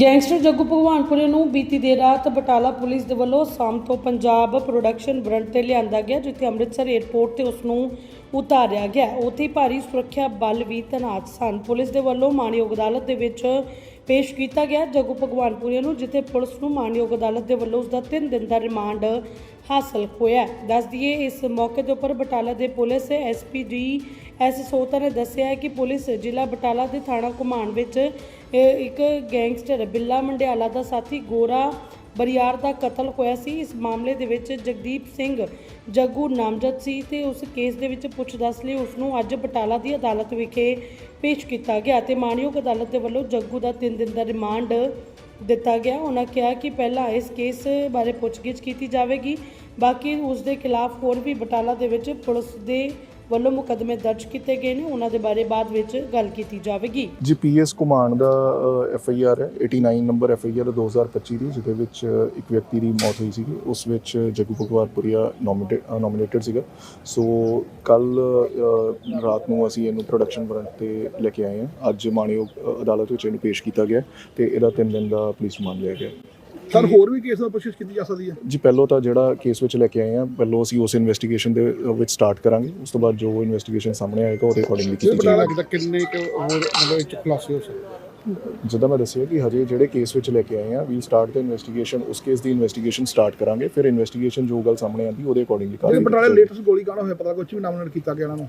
Gangster Jaggu ਭਗਵਾਨਪੁਰੇ ਨੂੰ ਬੀਤੀ ਦੇਰ ਰਾਤ ਬਟਾਲਾ ਪੁਲਿਸ ਦੇ ਵੱਲੋਂ ਸਾਮ ਤੋਂ ਪੰਜਾਬ ਪ੍ਰੋਡਕਸ਼ਨ ਬਰੰਟ ਤੇ ਲਿਆਂਦਾ ਗਿਆ, ਜਿੱਥੇ ਅੰਮ੍ਰਿਤਸਰ ਏਅਰਪੋਰਟ ਤੇ ਉਸ ਨੂੰ ਉਤਾਰਿਆ ਗਿਆ। ਉੱਥੇ ਭਾਰੀ ਸੁਰੱਖਿਆ ਬਲ ਵੀ ਤੈਨਾਤ ਸਨ। ਪੁਲਿਸ ਦੇ ਵੱਲੋਂ ਮਾਣਯੋਗ ਅਦਾਲਤ ਦੇ ਵਿੱਚ ਪੇਸ਼ ਕੀਤਾ ਗਿਆ ਜੱਗੂ ਭਗਵਾਨਪੁਰੇ ਨੂੰ, ਜਿੱਥੇ ਪੁਲਿਸ ਨੂੰ ਮਾਣਯੋਗ ਅਦਾਲਤ ਦੇ ਵੱਲੋਂ ਉਸ ਦਾ 3 ਦਿਨ ਦਾ ਰਿਮਾਂਡ ਹਾਸਲ ਹੋਇਆ ਹੈ। ਦੱਸ ਦਈਏ, ਇਸ ਮੌਕੇ ਦੇ ਉੱਪਰ ਬਟਾਲਾ ਦੇ police SP G S Sota ਨੇ ਦੱਸਿਆ ਹੈ ਕਿ ਪੁਲਿਸ ਜ਼ਿਲ੍ਹਾ ਬਟਾਲਾ ਦੇ ਥਾਣਾ ਘੁਮਾਣ ਵਿੱਚ ਇੱਕ ਗੈਂਗਸਟਰ ਬਿੱਲਾ ਮੰਡਿਆਲਾ ਦਾ ਸਾਥੀ ਗੋਰਾ ਬਰਿਆਰ ਦਾ ਕਤਲ ਹੋਇਆ ਸੀ। ਇਸ ਮਾਮਲੇ ਦੇ ਵਿੱਚ ਜਗਦੀਪ ਸਿੰਘ ਜੱਗੂ ਨਾਮਜ਼ਦ ਸੀ ਤੇ ਉਸ ਕੇਸ ਦੇ ਵਿੱਚ ਪੁੱਛਦਛ ਲਈ ਉਸ ਨੂੰ ਅੱਜ ਬਟਾਲਾ ਦੀ ਅਦਾਲਤ ਵਿਖੇ ਪੇਸ਼ ਕੀਤਾ ਗਿਆ ਤੇ ਮਾਣਯੋਗ ਅਦਾਲਤ ਦੇ ਵੱਲੋਂ ਜੱਗੂ ਦਾ 3 ਦਿਨ ਦਾ ਰਿਮਾਂਡ ਦਿੱਤਾ ਗਿਆ। ਉਹਨਾਂ ਕਿਹਾ ਕਿ ਪਹਿਲਾਂ ਇਸ ਕੇਸ ਬਾਰੇ ਪੁੱਛਗਿੱਛ ਕੀਤੀ ਜਾਵੇਗੀ। ਬਾਕੀ ਉਸ ਦੇ ਖਿਲਾਫ ਹੋਰ ਵੀ ਬਟਾਲਾ ਦੇ ਵਿੱਚ ਪੁਲਿਸ ਦੇ ਵੱਲੋਂ ਮੁਕੱਦਮੇ ਦਰਜ ਕੀਤੇ ਗਏ ਨੇ। ਉਹਨਾਂ ਦੇ ਬਾਰੇ ਬਾਅਦ ਵਿੱਚ ਗੱਲ ਕੀਤੀ ਜਾਵੇਗੀ। ਜੀਪੀਐਸ ਘੁਮਾਣ ਦਾ ਐਫ ਆਈ ਆਰ ਹੈ। 89 ਨੰਬਰ ਐਫ ਆਈ ਆਰ 2025 ਦੀ ਜਿਹਦੇ ਵਿੱਚ ਇੱਕ ਵਿਅਕਤੀ ਦੀ ਮੌਤ ਹੋਈ ਸੀਗੀ। ਉਸ ਵਿੱਚ ਜੱਗੂ ਭਗਵਾਨਪੁਰੀਆ ਨੋਮੀਨੇਟਡ ਸੀਗਾ। ਸੋ ਕੱਲ ਰਾਤ ਨੂੰ ਅਸੀਂ ਇਹਨੂੰ ਪ੍ਰੋਡਕਸ਼ਨ ਵਾਰੰਟ ਤੇ ਲੈ ਕੇ ਆਏ ਹਾਂ। ਅੱਜ ਮਾਣਯੋਗ ਅਦਾਲਤ ਵਿੱਚ ਇਹਨੂੰ ਪੇਸ਼ ਕੀਤਾ ਗਿਆ ਤੇ ਇਹਦਾ 3 ਦਿਨ ਦਾ ਪੁਲਿਸ ਮਾਨ ਲਿਆ ਗਿਆ ਸਰ ਹੋਰ ਵੀ ਕੇਸ ਦਾ ਪੁੱਛਿਸ਼ ਕੀਤੀ ਜਾ ਸਕਦੀ ਹੈ? ਜੀ ਪਹਿਲਾਂ ਤਾਂ ਜਿਹੜਾ ਕੇਸ ਵਿੱਚ ਲੈ ਕੇ ਆਏ ਹਾਂ ਪਹਿਲਾਂ ਅਸੀਂ ਉਸ ਇਨਵੈਸਟੀਗੇਸ਼ਨ ਦੇ ਵਿੱਚ ਸਟਾਰਟ ਕਰਾਂਗੇ। ਉਸ ਤੋਂ ਬਾਅਦ ਜੋ ਇਨਵੈਸਟੀਗੇਸ਼ਨ ਸਾਹਮਣੇ ਆਏਗਾ ਉਹਦੇ ਅਕੋਰਡਿੰਗਲੀ ਕੀਤੀ ਜਾਏਗੀ। ਕਿਤਾ ਕਿੰਨੇ ਕੁ ਹੋਰ ਮਤਲਬ ਇੱਕ ਖੁਲਾਸੇ ਹੋ ਸਕਦੇ। ਜਿੱਦਾਂ ਮੈਂ ਦੱਸਿਆ ਕਿ ਹਜੇ ਜਿਹੜੇ ਕੇਸ ਵਿੱਚ ਲੈ ਕੇ ਆਏ ਆ ਵੀ ਸਟਾਰਟ ਦਾ ਇਨਵੈਸਟੀਗੇਸ਼ਨ ਉਸ ਕੇਸ ਦੀ ਇਨਵੈਸਟੀਗੇਸ਼ਨ ਸਟਾਰਟ ਕਰਾਂਗੇ ਫਿਰ ਇਨਵੈਸਟੀਗੇਸ਼ਨ ਜੋ ਗੱਲ ਸਾਹਮਣੇ ਆਂਦੀ ਉਹਦੇ ਅਕੋਰਡਿੰਗਲੀ ਕਰਾਂਗੇ ਬਟਾਲੇ ਲੇਟੈਸਟ ਗੋਲੀ ਕਾਂਡ ਹੋਇਆ ਪਤਾ ਕੁਝ ਵੀ ਨਾਮਨੇਟ ਕੀਤਾ ਗਿਆ ਇਹਨਾਂ ਨੂੰ?